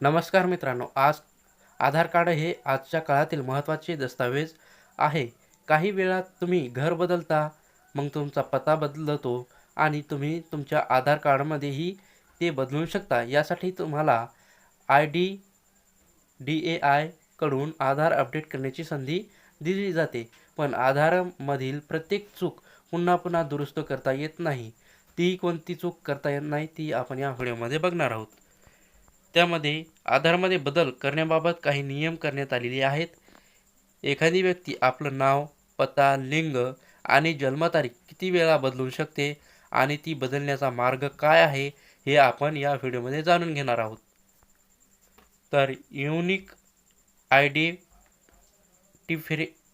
नमस्कार मित्रांनो आज आधार कार्ड हे आजच्या काळातील महत्त्वाचे दस्तावेज आहे. काही वेळा तुम्ही घर बदलता मग तुमचा पत्ता बदलतो आणि तुम्ही तुमच्या आधार कार्डमध्येही ते बदलू शकता. यासाठी तुम्हाला आय डी डी ए आयकडून आधार अपडेट करण्याची संधी दिली जाते. पण आधारमधील प्रत्येक चूक पुन्हा पुन्हा दुरुस्त करता येत नाही. ती कोणती चूक करता येत नाही ती आपण या व्हिडिओमध्ये बघणार आहोत. त्यामध्ये आधारमध्ये बदल करण्याबाबत काही नियम करण्यात आलेले आहेत. एखादी व्यक्ती आपलं नाव पत्ता लिंग आणि जन्मतारीख किती वेळा बदलू शकते आणि ती बदलण्याचा मार्ग काय आहे हे आपण या व्हिडिओमध्ये जाणून घेणार आहोत. तर unique I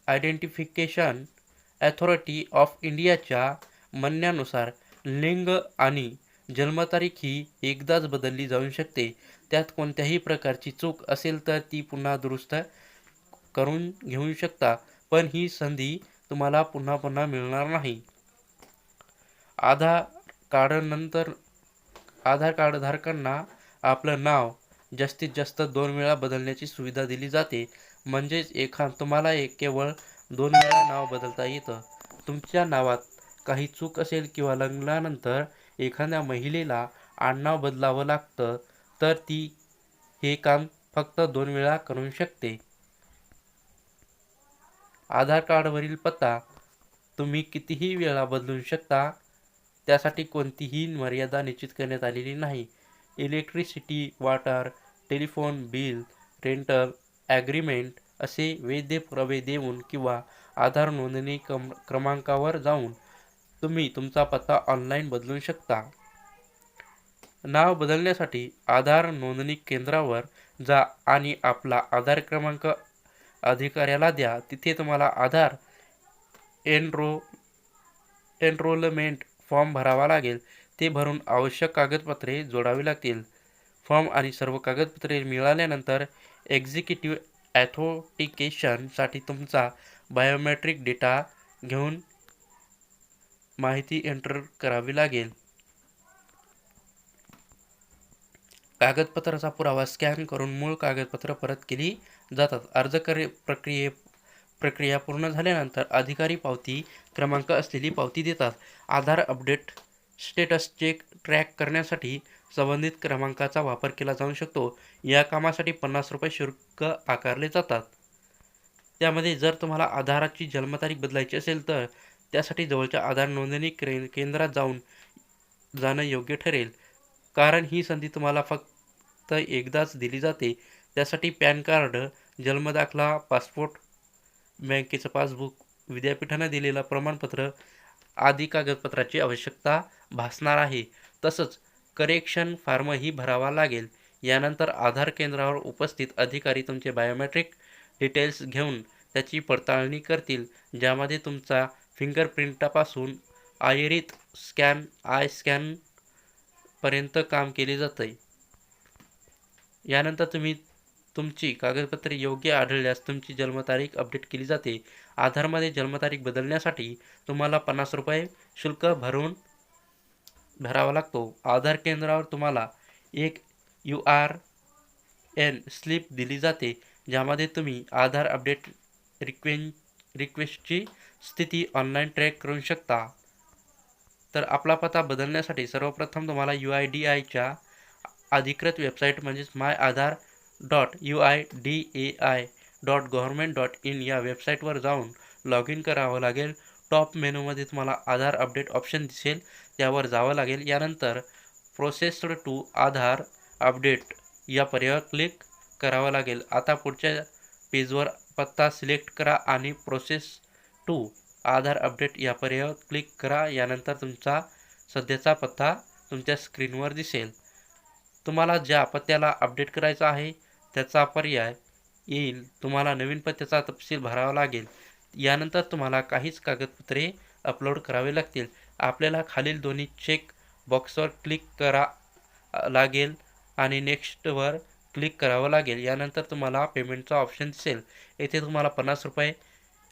identification authority of इंडियाच्या म्हणण्यानुसार लिंग आणि जन्मतारीख ही एकदाच बदलली जाऊ शकते. त्यात कोणत्याही प्रकारची चूक असेल तर ती पुन्हा दुरुस्त करून घेऊ शकता पण ही संधी तुम्हाला पुन्हा पुन्हा मिळणार नाही. आधार कार्डनंतर आधार कार्डधारकांना आपलं नाव जास्तीत जास्त दोन वेळा बदलण्याची सुविधा दिली जाते. म्हणजेच एखा तुम्हाला एक केवळ दोन वेळा नाव बदलता येतं. तुमच्या नावात काही चूक असेल किंवा लग्नानंतर एखाद्या महिलेला आडनाव बदलावं लागतं तर ती हे काम फक्त दोन वेळा करू शकते. आधार कार्डवरील पत्ता तुम्ही कितीही वेळा बदलू शकता त्यासाठी कोणतीही मर्यादा निश्चित करण्यात आलेली नाही. Electricity water telephone bill rental agreement असे वैध पुरावे देऊन किंवा आधार नोंदणी क्रम क्रमांकावर जाऊन तुम्ही तुमचा पत्ता ऑनलाईन बदलू शकता. नाव बदलण्यासाठी आधार नोंदणी केंद्रावर जा आणि आपला आधार क्रमांक अधिकाऱ्याला द्या. तिथे तुम्हाला आधार एनरो एनरोलमेंट फॉर्म भरावा लागेल. ते भरून आवश्यक कागदपत्रे जोडावी लागतील. फॉर्म आणि सर्व कागदपत्रे मिळाल्यानंतर एक्झिक्युटिव्ह ॲथोटिकेशनसाठी तुमचा बायोमेट्रिक डेटा घेऊन माहिती एंटर करावी लागेल. कागदपत्राचा पुरावा स्कॅन करून मूळ कागदपत्र परत केली जातात. अर्ज करे प्रक्रिये प्रक्रिया पूर्ण झाल्यानंतर अधिकारी पावती क्रमांक असलेली पावती देतात. Aadhaar update status check track करण्यासाठी संबंधित क्रमांकाचा वापर केला जाऊ शकतो. या कामासाठी पन्नास रुपये शुल्क आकारले जातात. त्यामध्ये जर तुम्हाला आधाराची जन्मतारीख बदलायची असेल तर त्यासाठी जवळच्या आधार नोंदणी क्रे केंद्रात जाऊन जाणं योग्य ठरेल. कारण ही संधी तुम्हाला फक्त एकदाच दिली जाते. त्यासाठी पॅन कार्ड जन्मदाखला पासपोर्ट बँकेचं पासबुक विद्यापीठानं दिलेलं प्रमाणपत्र आदी कागदपत्राची आवश्यकता भासणार आहे. तसंच करेक्शन फॉर्मही भरावा लागेल. यानंतर आधार केंद्रावर उपस्थित अधिकारी तुमचे बायोमेट्रिक डिटेल्स घेऊन त्याची पडताळणी करतील ज्यामध्ये तुमचा फिंगरप्रिंटापासून आयरित स्कॅन आय स्कॅनपर्यंत काम केले जाते यानंतर तुम्ही तुमची कागदपत्रे योग्य आढळल्यास तुमची जन्मतारीख अपडेट केली जाते. आधारमध्ये जन्मतारीख बदलण्यासाठी तुम्हाला पन्नास रुपये शुल्क भरून भरावा लागतो. आधार केंद्रावर तुम्हाला एक यू आर एन स्लिप दिली जाते ज्यामध्ये तुम्ही आधार अपडेट रिक्वेन रिक्वेस्टची स्थिती ऑनलाईन ट्रॅक करू शकता. तर आपला पत्ता बदलण्यासाठी सर्वप्रथम तुम्हाला यू आय डी आयच्या अधिकृत वेबसाईट म्हणजेच my Aadhaar dot U I D A I dot government dot in या वेबसाईटवर जाऊन लॉग इन करावं लागेल. टॉप मेनूमध्ये तुम्हाला आधार अपडेट ऑप्शन दिसेल. त्यावर जावं लागेल. यानंतर प्रोसेस्ड टू आधार अपडेट या पर्यायावर क्लिक करावं लागेल. आता पुढच्या पेजवर पत्ता सिलेक्ट करा आणि प्रोसेस टू आधार अपडेट या पर्यायावर क्लिक करा. यानंतर तुमचा सध्याचा पत्ता तुमच्या स्क्रीनवर दिसेल. तुम्हाला ज्या पत्त्याला अपडेट करायचा आहे त्याचा पर्याय येईल. तुम्हाला नवीन पत्त्याचा तपशील भरावा लागेल. यानंतर तुम्हाला काहीच कागदपत्रे अपलोड करावे लागतील. आपल्याला खालील दोन्ही चेक बॉक्सवर क्लिक करा लागेल आणि नेक्स्टवर क्लिक करावं लागेल. यानंतर तुम्हाला पेमेंटचा ऑप्शन दिसेल. येथे तुम्हाला पन्नास रुपये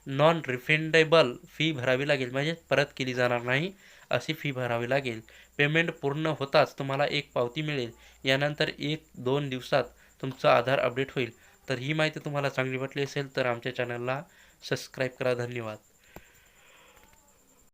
नॉन रिफंडेबल फी भरावी लागेल. म्हणजे परत केली जाणार नाही अशी फी भरावी लागेल. पेमेंट पूर्ण होताच तुम्हाला एक पावती मिळेल. यानंतर एक दोन दिवसात तुमचा आधार अपडेट होईल. तर ही माहिती तुम्हाला चांगली वाटली असेल तर आमच्या चॅनलला सबस्क्राईब करा. धन्यवाद.